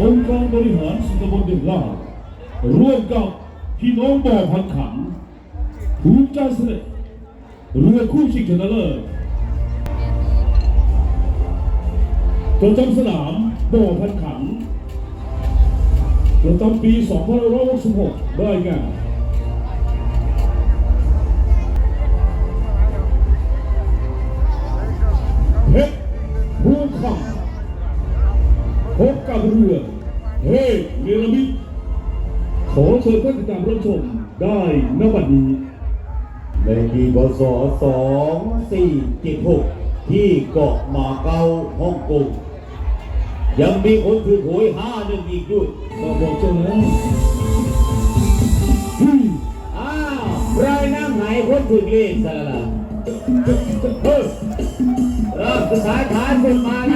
องค์การบริหารส่วนตำบลเดล่าร่วมกับพี่น้องบ่อพันขันภูมิใจเสด็จเรือคู่ชิงชนะเลิศประจำสนามบ่อพันขันประจำปี 2566ได้แก่ รือเฮ้ยเนรมิตขอเชิญท่านติดตามรับชมได้ณบัดนี้ในปีพศ2476 ที่เกาะมาเก๊าฮ่องกงยังมีคนถือหวยห้าหนึ่งอีกด้วยมาบอกเจ้าแล้วฮึ่ยอ้าวใครนั่งไหนคนถือเลขซะละละเฮ้ยริ่มสุดท้ายฐานคนมาแล้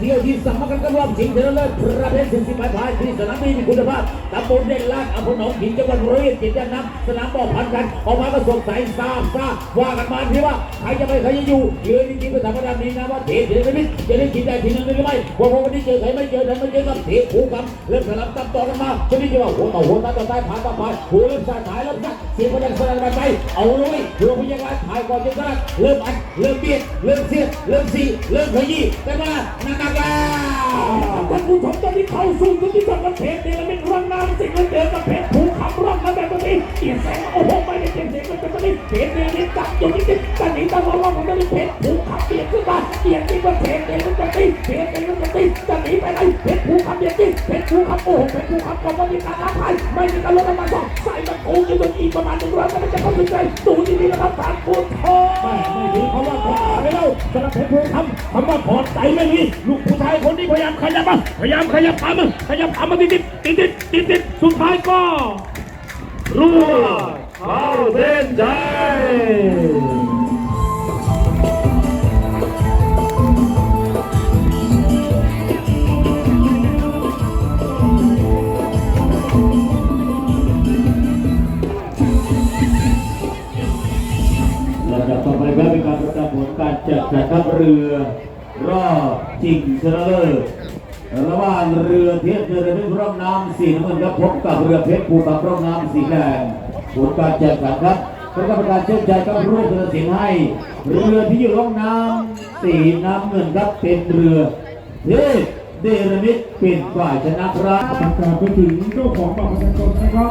เที่ยวที่สามกันกันรอบชิงชนะเลิศประเภทถึงสิบปลายพายที่สนามบินมีคุณภาพตำบลเด่นลาดอำเภอหนองหินจังหวัดร้อยเอ็ดเจ็ดย่านน้ำสนามบ่อพันกันออกมาก็สงสัยทราบทราว่ากันมาที่ว่าใครจะไปใครจะอยู่ยืนจริงๆเป็นธรรมดานี้นะว่าเทเทนมิตจะได้กินได้ทีนึงหรือไม่ว่าวันนี้เจอใครไม่เจอใครไม่เจอกับเทคู่กันเริ่มสลับตับต่อกันมาจะนี่จะว่าหัวต่อหัวตาต่อตาผ่านต่อผ่านหัวเริ่มสายสายเริ่มสักเสียงพลังสลับไปเอาเลยเรือพยาบาลถ่ายก่อนจะสลับเริ่มอัดเริ่มเบียดเริ่มเสียดเริ่มสีเริ่มขยี้กันมานักนักแล้วท่านผู้ชมตอนนี้เข้าสู่จุดที่สองกับเพจเดลเมนรังนาสิ่งนั้นเจอกับเพชรภูขับรังมาแบบนี้เกียรแสงโอ้โหไม่ได้เกียรเสียงกันแบบนี้เพชรเดลเมนจับอยู่นิดนึงแต่หนีตามรอบของเดลมินเพชรภูขับเบียดขึ้นมาเกียรที่ว่าเพจเภูขับเบียดตีเพจภูขับโอ้โหเพจภูขับก็ไม่มีการท้าทายไม่มีการลดน้ำมันสองใส่มันโค้งจนอีกประมาณหนึ่งร้อยมันจะเข้าถึงใจดูดีๆนะครับสารปูนทองไม่ไม่ถือเขาว่าขอตายไปแล้วสำหรับเพชรพงคำคำว่าขอใจไม่มีลูกผู้ชายคนนี้พยายามขยับมาพยายามขยับตามมาขยับตามมาติดติดติดติดติดติดสุดท้ายก็รู้เข้าเส้นใจ ลการจัดการทัพเรือรอบชิงชนะเลิศระหว่างเรือเทียบเรือเป็นร่องน้ำสีน้ำเงินครับพบกับเรือเพชรภูกับร่องน้ำสีแดงผลการแข่งขันครับเป็นกรรมการเชื่อใจกับร่วมเสนอสินให้ เรือที่อยู่ร่องน้ำสีน้ำเงินครับเป็นเรือเทพเดรมิตเป็นฝ่ายชนะครับประกาศไปถึงเจ้าของบัตรประชาชนนะครับ